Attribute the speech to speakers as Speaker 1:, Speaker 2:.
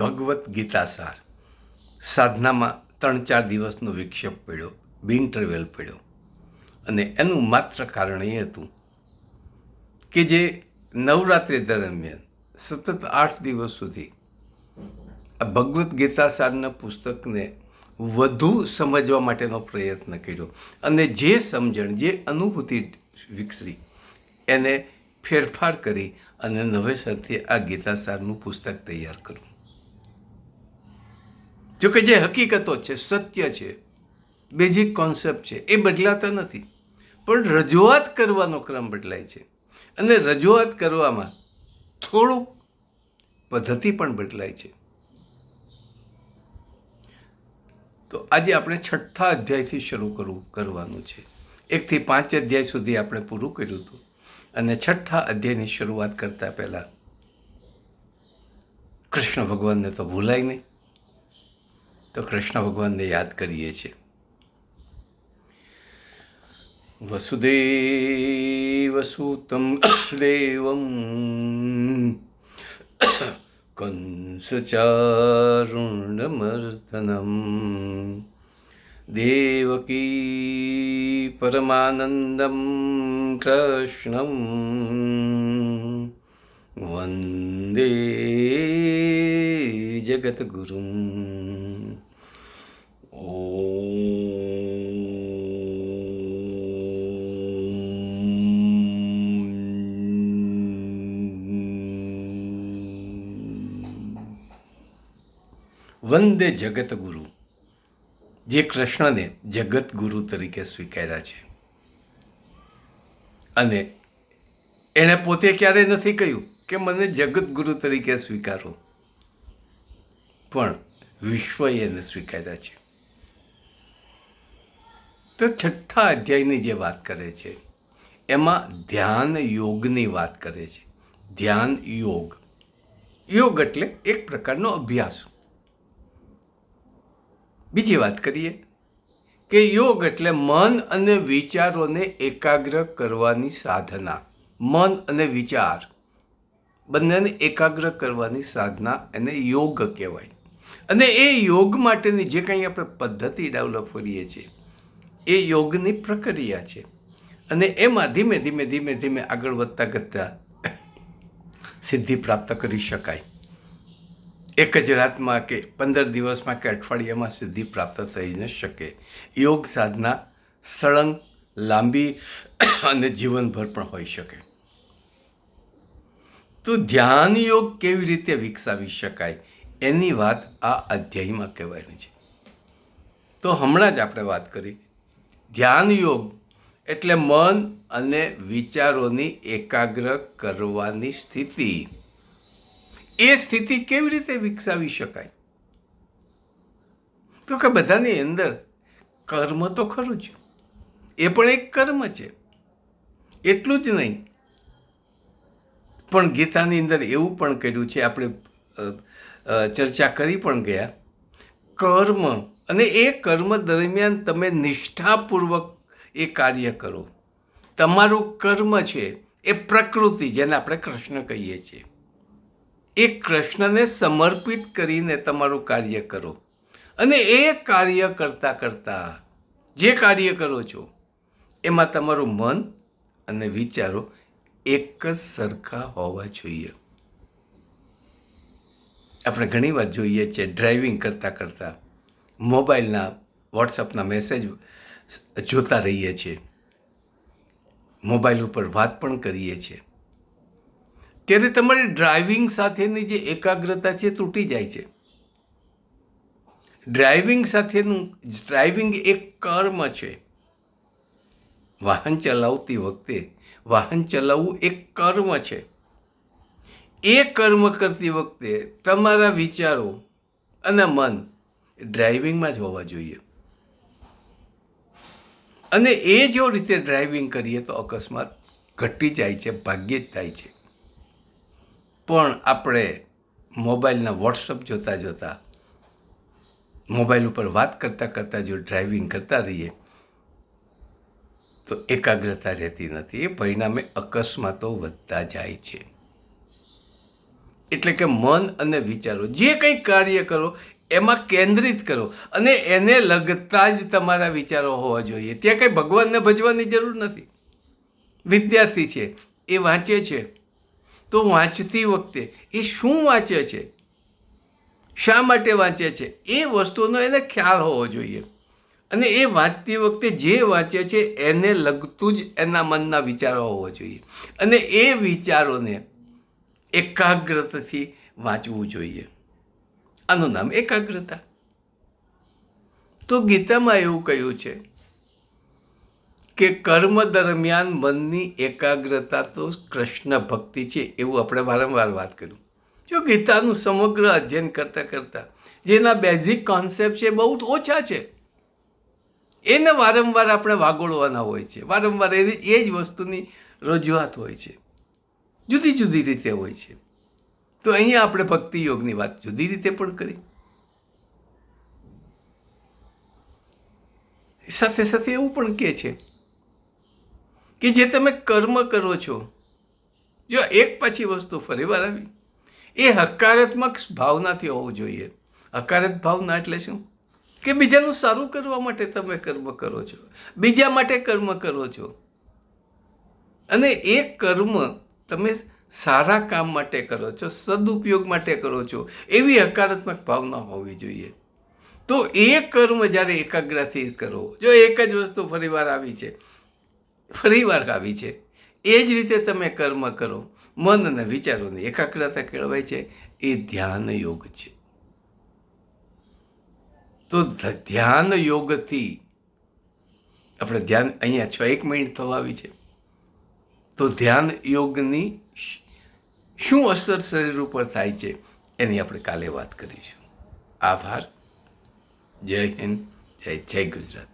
Speaker 1: ભગવદ્ ગીતા સાર. સાધનામાં ત્રણ ચાર દિવસનો વિક્ષેપ પડ્યો બિનટરવેલ પડ્યો. અને એનું માત્ર કારણ એ હતું કે જે નવરાત્રિ દરમિયાન સતત આઠ દિવસ સુધી આ ભગવદ્ ગીતા સારના પુસ્તકને વધુ સમજવા માટેનો પ્રયત્ન કર્યો અને જે સમજણ, જે અનુભૂતિ વિકસી એને ફેરફાર કરી અને નવેસરથી આ ગીતા સારનું પુસ્તક તૈયાર કર્યું. જો કે જે હકીકતો છે, સત્ય છે બેઝિક કોન્સેપ્ટ છે, એ બદલાતા નથી. પણ રજૂઆત કરવાનો ક્રમ બદલાય છે. અને રજૂઆત કરવામાં થોડુંક પદ્ધતિ પણ બદલાય છે. તો આજે આપણે છઠ્ઠા અધ્યાયથી શરૂ કરવું કરવાનું છે. એકથી પાંચ અધ્યાય સુધી આપણે પૂરું કર્યું હતું. અને છઠ્ઠા અધ્યાયની શરૂઆત કરતા પહેલાં કૃષ્ણ ભગવાનને તો ભૂલાય નહીં. તો કૃષ્ણ ભગવાનને યાદ કરીએ છીએ. વસુદેવ સુતમ દેવમ કંસચારુણમર્દનમ. દેવકી પરમાનંદમ કૃષ્ણમ. વંદે જગતગુરુમ વંદે જગતગુરુ જે કૃષ્ણને જગતગુરુ તરીકે સ્વીકાર્યા છે. અને એણે પોતે ક્યારેય નથી કહ્યું. કે મને જગતગુરુ તરીકે સ્વીકારો. પણ વિશ્વએ એને સ્વીકાર્યા છે. તો છઠ્ઠા અધ્યાયની જે વાત કરે છે, એમાં ધ્યાન યોગની વાત કરે છે. ધ્યાન યોગ. યોગ એટલે એક પ્રકારનો અભ્યાસ. બીજી વાત કરીએ કે યોગ એટલે મન અને વિચારોને એકાગ્ર કરવાની સાધના. મન અને વિચાર. બંનેને એકાગ્ર કરવાની સાધના એને યોગ કહેવાય. અને એ યોગ માટેની જે કંઈ આપણે પદ્ધતિ ડેવલપ કરીએ છીએ, એ યોગની પ્રક્રિયા છે. અને એમાં ધીમે ધીમે ધીમે ધીમે આગળ વધતા કરતા સિદ્ધિ પ્રાપ્ત કરી શકાય. એક જ રાતમાં કે પંદર દિવસમાં કે અઠવાડિયામાં સિદ્ધિ પ્રાપ્ત થઈ ન શકે. યોગ સાધના સળંગ, લાંબી અને જીવનભર પણ હોઈ શકે. તો ધ્યાન યોગ કેવી રીતે વિકસાવી શકાય? એની વાત આ અધ્યાયમાં કહેવાની છે. તો હમણાં જ આપણે વાત કરી. ધ્યાન યોગ એટલે મન અને વિચારોની એકાગ્ર કરવાની સ્થિતિ. એ સ્થિતિ કેવી રીતે વિકસાવી શકાય? તો કે બધાની અંદર કર્મ તો ખરું જ. એ પણ એક કર્મ છે. એટલું જ નહીં. પણ ગીતાની અંદર એવું પણ કર્યું છે, આપણે ચર્ચા કરી પણ ગયા. કર્મ, અને એ કર્મ દરમિયાન તમે નિષ્ઠાપૂર્વક એ કાર્ય કરો. તમારું કર્મ છે, એ પ્રકૃતિ, જેને આપણે કૃષ્ણ કહીએ છીએ. એ કૃષ્ણને સમર્પિત કરીને તમારું કાર્ય કરો. અને એ કાર્ય કરતાં કરતાં, જે કાર્ય કરો છો, એમાં તમારું મન અને વિચારો એક જ સરખા હોવા જોઈએ. આપણે ઘણીવાર જોઈએ છીએ ડ્રાઇવિંગ કરતાં કરતાં મોબાઈલના વોટ્સઅપના મેસેજ જોતા રહીએ છીએ મોબાઈલ ઉપર વાત પણ કરીએ છીએ ત્યારે તમારી ડ્રાઇવિંગ સાથેની જે એકાગ્રતા છે તૂટી જાય છે. ડ્રાઇવિંગ સાથેનું ડ્રાઇવિંગ એક કર્મ છે. વાહન ચલાવતી વખતે વાહન ચલાવવું એક કર્મ છે. એ કર્મ કરતી વખતે તમારા વિચારો અને મન ડ્રાઇવિંગમાં જ હોવા જોઈએ. અને એ જો રીતે ડ્રાઇવિંગ કરીએ તો અકસ્માત ઘટી જાય છે, ભાગ્યે જ થાય છે. પણ આપણે મોબાઈલના વોટ્સઅપ જોતા જોતા, મોબાઈલ ઉપર વાત કરતાં કરતાં જો ડ્રાઇવિંગ કરતા રહીએ તો એકાગ્રતા રહેતી નથી. એ પરિણામે અકસ્માતો વધતા જાય છે. એટલે કે મન અને વિચારો, જે કંઈ કાર્ય કરો, એમાં કેન્દ્રિત કરો અને એને લગતા જ તમારા વિચારો હોવા જોઈએ. ત્યાં કંઈ ભગવાનને ભજવાની જરૂર નથી. વિદ્યાર્થી છે, એ વાંચે છે. તો વાંચતી વખતે એ શું વાંચે છે? શા માટે વાંચે છે? એ વસ્તુનો એને ખ્યાલ હોવો જોઈએ. અને એ વાંચતી વખતે જે વાંચે છે, એને લગતું જ એના મનના વિચારો હોવા જોઈએ. અને એ વિચારોને એકાગ્રતાથી વાંચવું જોઈએ. આનું નામ એકાગ્રતા. તો ગીતામાં એવું કહ્યું છે કે કર્મ દરમિયાન મનની એકાગ્રતા તો કૃષ્ણ ભક્તિ છે એવું આપણે વારંવાર વાત કર્યું. જો ગીતાનું સમગ્ર અધ્યયન કરતાં કરતાં જેના બેઝિક કોન્સેપ્ટ છે બહુ ઓછા છે. એને વારંવાર આપણે વાગોળવાના હોય છે. વારંવાર એની એ જ વસ્તુની રજૂઆત હોય છે. જુદી જુદી રીતે હોય છે. તો અહીંયા આપણે ભક્તિ યોગની વાત જુદી રીતે પણ કરી. સાથે સાથે એવું પણ કહે છે કે જે તમે કર્મ કરો છો, જો એક પછી વસ્તુ ફરીવાર આવી, એ હકારાત્મક ભાવનાથી હોવું જોઈએ. હકારાત્મક ભાવના એટલે શું? કે બીજાનું સારું કરવા માટે તમે કર્મ કરો છો. બીજા માટે કર્મ કરો છો. અને એ કર્મ તમે સારા કામ માટે કરો છો, સદુપયોગ માટે કરો છો, એવી હકારાત્મક ભાવના હોવી જોઈએ. તો એ કર્મ જ્યારે એકાગ્રથી કરો, જો એક જ વસ્તુ ફરીવાર આવી છે ફરીવાર આવી છે, એ જ રીતે તમે કર્મ કરો. મન અને વિચારોની એકાગ્રતા કેળવાય છે, એ ધ્યાન યોગ છે. તો ધ્યાન યોગથી, આપણે ધ્યાન અહીંયા છ, એક મિનિટ થવા આવી છે. તો ધ્યાન યોગની શું અસર શરીર ઉપર થાય છે, એની આપણે કાલે વાત કરીશું. આભાર. જય હિન્દ, જય જય ગુજરાત.